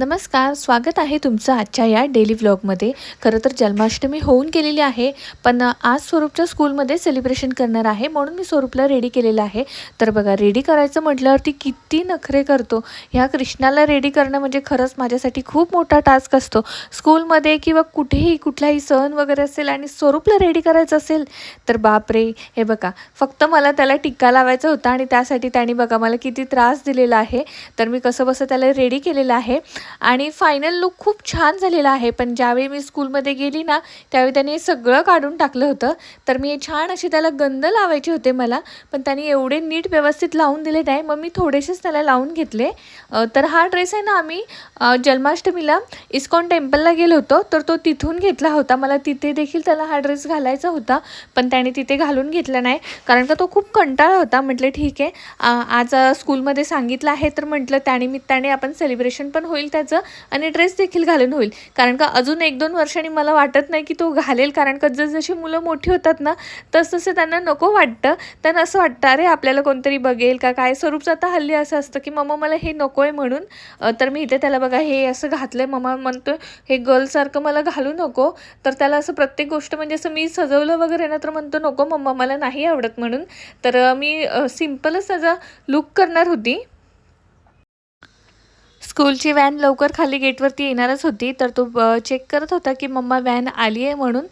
नमस्कार स्वागत आहे तुमचं आजच्या या डेली व्लॉगमध्ये खरं तर जन्माष्टमी होऊन गेलेली आहे पण आज स्वरूपच्या स्कूलमध्ये सेलिब्रेशन करणार आहे म्हणून मी स्वरूपला रेडी केलेलं आहे. तर बघा रेडी करायचं म्हटल्यावरती किती नखरे करतो. ह्या कृष्णाला रेडी करणं म्हणजे खरंच माझ्यासाठी खूप मोठा टास्क असतो. स्कूलमध्ये किंवा कुठेही कुठलाही सण वगैरे असेल आणि स्वरूपला रेडी करायचं असेल तर बापरे! हे बघा फक्त मला त्याला टिक्का लावायचा होता आणि त्यासाठी त्याने बघा मला किती त्रास दिलेला आहे. तर मी कसं बसं त्याला रेडी केलेलं आहे. आणि फायनल लुक खूप छान झालेला आहे. पण ज्यावेळी मी स्कूलमध्ये गेली ना त्यावेळी त्याने सगळं काढून टाकलं होतं. तर मी हे छान असे त्याला गंध लावायचे होते मला पण त्याने एवढे नीट व्यवस्थित लावून दिले नाही. मग मी थोडेसेच त्याला लावून घेतले. तर हा ड्रेस आहे ना आम्ही जन्माष्टमीला इस्कॉन टेम्पलला गेलो होतो. तर तो तिथून घेतला होता. मला तिथे देखील त्याला हा ड्रेस घालायचा होता पण त्याने तिथे घालून घेतला नाही. कारण का तो खूप कंटाळा होता. म्हटलं ठीक आहे. आज स्कूलमध्ये सांगितलं आहे तर म्हटलं त्यानिमित्ताने आपण सेलिब्रेशन पण होईल त्या त्याचं आणि ड्रेस देखील घालून होईल. कारण का अजून एक दोन वर्षांनी मला वाटत नाही की तो घालेल कारण का जसजशी मुलं मोठी होतात ना तसतसं त्यांना नको वाटतं. त्यांना असं वाटतं अरे आपल्याला कोणतरी बघेल का? काय स्वरूपचं आता हल्ली असं असतं की मम्मा मला हे नको आहे म्हणून तर मी इथे त्याला बघा हे असं घातलं आहे मम्मा म्हणतो हे गर्लसारखं मला घालू नको. तर त्याला असं प्रत्येक गोष्ट म्हणजे असं मी सजवलं वगैरे ना तर म्हणतो नको मम्मा मला नाही आवडत म्हणून. तर मी सिम्पलच त्याचा लुक करणार होती. स्कूलची व्हॅन लवकर खाली गेटवरती येणारच होती तर तो चेक करत होता की मम्मा व्हॅन आली आहे म्हणून.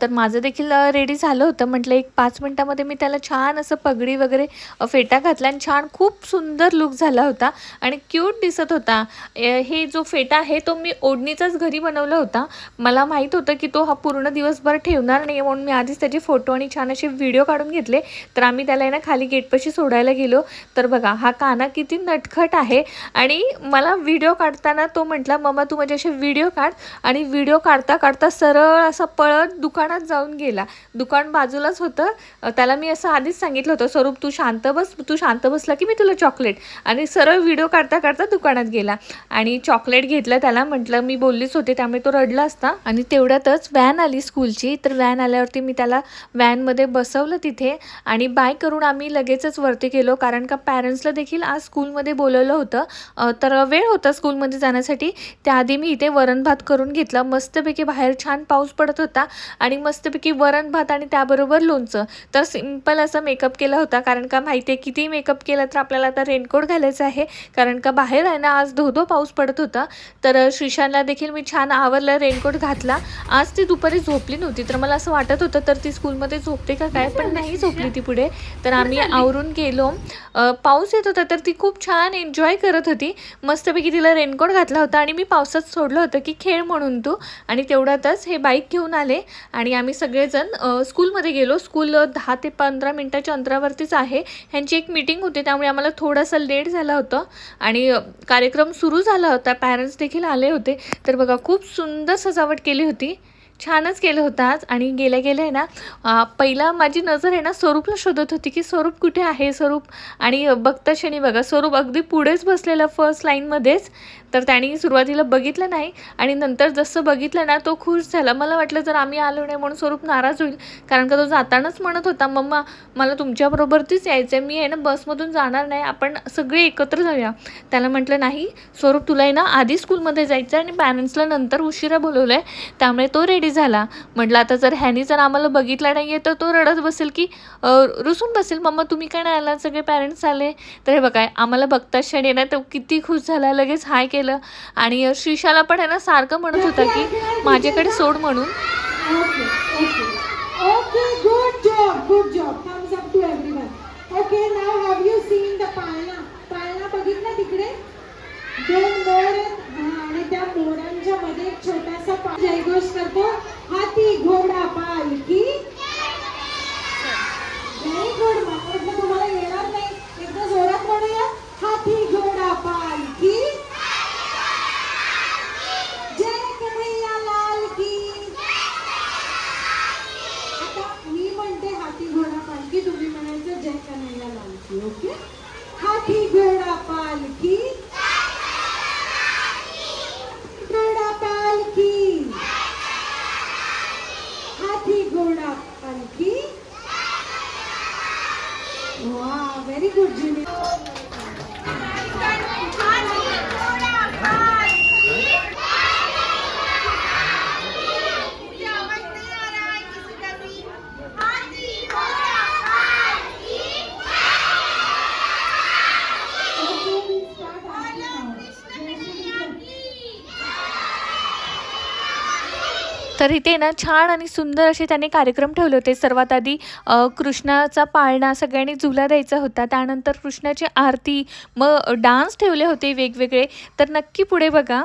तर माझं देखील रेडी झालं होतं. म्हटलं एक पाच मिनटामध्ये मी त्याला छान असं पगडी वगैरे फेटा घातला आणि छान खूप सुंदर लुक झाला होता आणि क्यूट दिसत होता. हे जो फेटा आहे तो मी ओढणीचाच घरी बनवला होता. मला माहीत होतं की तो हा पूर्ण दिवसभर ठेवणार नाही म्हणून मी आधीच त्याचे फोटो आणि छान असे व्हिडिओ काढून घेतले. तर आम्ही त्याला आहे ना खाली गेटपाशी सोडायला गेलो. तर बघा हा काना किती नटखट आहे आणि मला व्हिडिओ काढताना तो म्हटला मम्मा तू म्हणजे असे व्हिडिओ काढ. आणि व्हिडिओ काढता काढता सरळ असा पळत दुकानात जाऊन गेला. दुकान बाजूलाच होतं. त्याला मी असं आधीच सांगितलं होतं स्वरूप तू शांत बस तू शांत बसला की मी तुला चॉकलेट आणि सरळ व्हिडिओ काढता काढता दुकानात गेला. आणि चॉकलेट घेतलं त्याला म्हटलं मी बोललीच होते त्यामुळे तो रडला असता. आणि तेवढ्यातच व्हॅन आली स्कूलची तर व्हॅन आल्यावरती मी त्याला व्हॅनमध्ये बसवलं तिथे. आणि बाय करून आम्ही लगेचच वरती गेलो कारण का पॅरेंट्सला देखील आज स्कूलमध्ये बोलवलं होतं. तर वेळ होता स्कूलमध्ये जाण्यासाठी. त्याआधी मी इथे वरण भात करून घेतला. मस्तपैकी बाहेर छान पाऊस पडत होता आणि मस्तपैकी वरण भात आणि त्याबरोबर लोणचं. तर सिंपल असा मेकअप केला होता. कारण का माहिती आहे किती मेकअप केला तर आपल्याला आता रेनकोट घालायचं आहे. कारण का बाहेर आहे ना आज धो धो पाऊस पडत होता. तर श्रीशांतला देखील मी छान आवरलं रेनकोट घातला. आज ती दुपारी झोपली नव्हती. तर मला असं वाटत होतं तर ती स्कूलमध्ये झोपते का काय? पण नाही झोपली ती पुढे. तर आम्ही आवरून गेलो. पाऊस येत होता तर ती खूप छान एन्जॉय करत होती. मस्तपैकी तिला रेनकोट घातला होता आणि मी पावसात सोडलं होतं की खेळ म्हणून तू. आणि तेवढ्यातच हे बाईक घेऊन आले आणि आम्ही सगळेजण स्कूलमध्ये गेलो. स्कूल दहा ते पंधरा मिनटाच्या अंतरावरतीच आहे. ह्यांची एक मीटिंग होती त्यामुळे आम्हाला थोडासा लेट झाला होता. आणि कार्यक्रम सुरू झाला होता. पॅरेंट्स देखील आले होते. तर बघा खूप सुंदर सजावट केली होती. छानच केलं होतं आज. आणि गेल्या गेल्या आहे ना पहिला माझी नजर आहे ना स्वरूपला शोधत होती की स्वरूप कुठे आहे? स्वरूप आणि बघता क्षणी बघा स्वरूप अगदी पुढेच बसलेला फर्स्ट लाईनमध्येच तर त्याने सुरुवातीला बघितलं नाही आणि नंतर जसं बघितलं ना तो खुश झाला. मला वाटलं जर आम्ही आलो नाही म्हणून स्वरूप नाराज होईल. कारण का तो जातानाच म्हणत होता मम्मा मला तुमच्याबरोबरतीच यायचं आहे मी आहे ना बसमधून जाणार नाही. आपण सगळे एकत्र जाऊया. त्याला म्हटलं नाही स्वरूप तुला आहे ना आधी स्कूलमध्ये जायचं आहे आणि पॅरेंट्सला नंतर उशिरा बोलवलं आहे त्यामुळे तो रेडी झाला म्हटलं आता जर ह्यानी जर आम्हाला बघितला नाही आहे तर तो रडत बसेल की रुसून बसेल मम्मा तुम्ही काय नाही आला सगळे पॅरेंट्स आले तर हे बघा आम्हाला बघता क्षणी येणार तो किती खुश झाला लगेच हाय केलं आणि श्रीशाला पण आहे ना सारखं म्हणत होता की माझ्याकडे सोड म्हणून Okay, okay. Okay, good job, good job. Thumbs up to everyone. Okay, now very good ਜੂਨੀ तर इथे ना छान आणि सुंदर असे त्याने कार्यक्रम ठेवले होते. सर्वात आधी कृष्णाचा पाळणा सगळ्यांनी झुला द्यायचा होता. त्यानंतर कृष्णाची आरती मग डान्स ठेवले होते वेगवेगळे. तर नक्की पुढे बघा.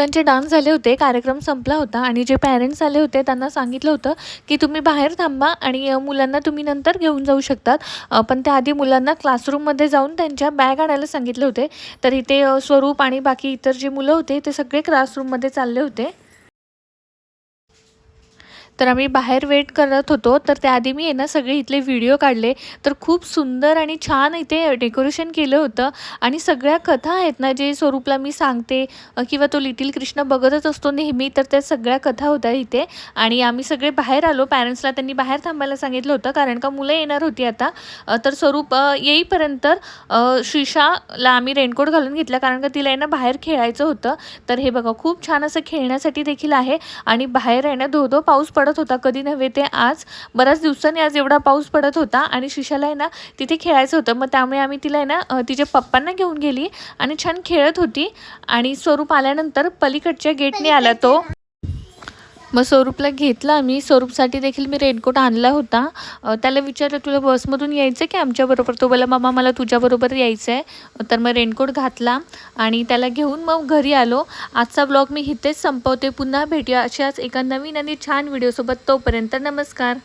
मुलांचे डान्स झाले होते कार्यक्रम संपला होता आणि जे पॅरेंट्स आले होते त्यांना सांगितलं होतं की तुम्ही बाहेर थांबा आणि मुलांना तुम्ही नंतर घेऊन जाऊ शकतात. पण त्याआधी मुलांना क्लासरूममध्ये जाऊन त्यांच्या बॅग आणायला सांगितले होते. तर इथे स्वरूप आणि बाकी इतर जे मुलं होते ते सगळे क्लासरूममध्ये चालले होते. तर आम्ही बाहेर वेट करत होतो. तर त्याआधी मी यांना सगळे इथले व्हिडिओ काढले. तर खूप सुंदर आणि छान इथे डेकोरेशन केलं होतं. आणि सगळ्या कथा आहेत ना जे स्वरूपला मी सांगते किंवा तो लिटिल कृष्ण बघतच असतो नेहमी तर त्या सगळ्या कथा होत्या इथे. आणि आम्ही सगळे बाहेर आलो. पॅरेंट्सला त्यांनी बाहेर थांबायला सांगितलं होतं कारण का मुलं येणार होती आता. तर स्वरूप येईपर्यंत अ, श्रीषाला आम्ही रेनकोट घालून घेतला कारण का तिला आहे ना बाहेर खेळायचं होतं. तर हे बघा खूप छान असं खेळण्यासाठी देखील आहे. आणि बाहेर आहे ना धो धो पाऊस पडत होता. कधी नव्हे ते आज. बऱ्याच दिवसांनी आज एवढा पाऊस पडत होता आणि शिशाला आहे ना तिथे खेळायचं होतं. मग त्यामुळे आम्ही तिला आहे ना तिच्या पप्पांना घेऊन गेली आणि छान खेळत होती. आणि स्वरूप आल्यानंतर पलीकडच्या गेटने आला तो. मग स्वरूपला घेतला. आम्ही स्वरूपसाठी देखील मी रेनकोट आणला होता. त्याला विचारलं तुला बसमधून यायचं की आमच्याबरोबर तो बोला मामा मला तुझ्याबरोबर यायचं आहे तर मग रेनकोट घातला आणि त्याला घेऊन मग घरी आलो. आजचा ब्लॉग मी इथेच संपवते. पुन्हा भेटूया अशाच एका नवीन आणि छान व्हिडिओसोबत तोपर्यंत नमस्कार.